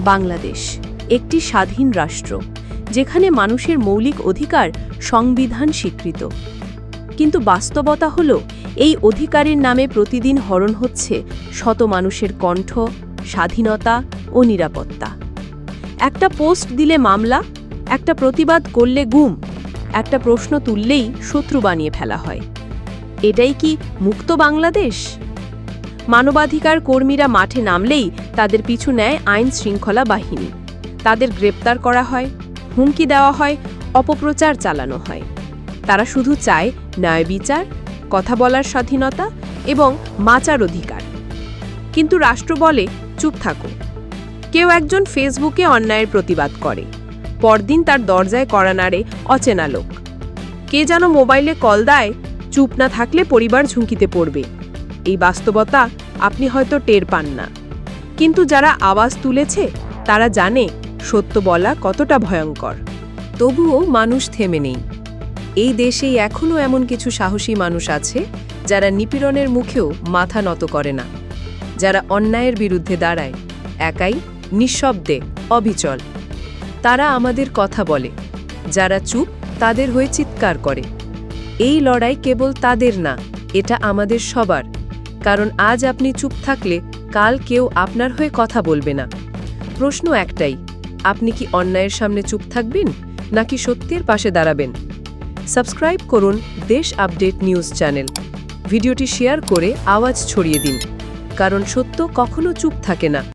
বাংলাদেশ, একটি স্বাধীন রাষ্ট্র, যেখানে মানুষের মৌলিক অধিকার সংবিধান স্বীকৃত। কিন্তু বাস্তবতা হল, এই অধিকারের নামে প্রতিদিন হরণ হচ্ছে শত মানুষের কণ্ঠ, স্বাধীনতা ও নিরাপত্তা। একটা পোস্ট দিলে মামলা, একটা প্রতিবাদ করলে গুম, একটা প্রশ্ন তুললেই শত্রু বানিয়ে ফেলা হয়। এটাই কি মুক্ত বাংলাদেশ? মানবাধিকার কর্মীরা মাঠে নামলেই তাদের পিছু নেয় আইন শৃঙ্খলা বাহিনী। তাদের গ্রেপ্তার করা হয়, হুমকি দেওয়া হয়, অপপ্রচার চালানো হয়। তারা শুধু চায় ন্যায় বিচার, কথা বলার স্বাধীনতা এবং মাচার অধিকার। কিন্তু রাষ্ট্র বলে, চুপ থাকো। কেউ একজন ফেসবুকে অন্যায়ের প্রতিবাদ করে। পরদিন তার দরজায় কড়া নাড়ে অচেনা লোক। কে যেন মোবাইলে কল দেয়, চুপ না থাকলে পরিবার ঝুঁকিতে পড়বে। এই বাস্তবতা আপনি হয়তো টের পান না। কিন্তু যারা আওয়াজ তুলেছে, তারা জানে সত্য বলা কতটা ভয়ঙ্কর। তবুও মানুষ থেমে নেই। এই দেশেই এখনও এমন কিছু সাহসী মানুষ আছে, যারা নিপীড়নের মুখেও মাথা নত করে না। যারা অন্যায়ের বিরুদ্ধে দাঁড়ায়, একাই নিঃশব্দে অবিচল। তারা আমাদের কথা বলে, যারা চুপ তাদের হয়ে চিৎকার করে। এই লড়াই কেবল তাদের না, এটা আমাদের সবার। কারণ আজ আপনি চুপ থাকলে কাল কেউ আপনার হয়ে কথা বলবে না। প্রশ্ন একটাই, আপনি কি অন্যায়ের সামনে চুপ থাকবেন, নাকি সত্যের পাশে দাঁড়াবেন? সাবস্ক্রাইব করুন দেশ আপডেট নিউজ চ্যানেল। ভিডিওটি শেয়ার করে আওয়াজ ছড়িয়ে দিন, কারণ সত্য কখনো চুপ থাকে না।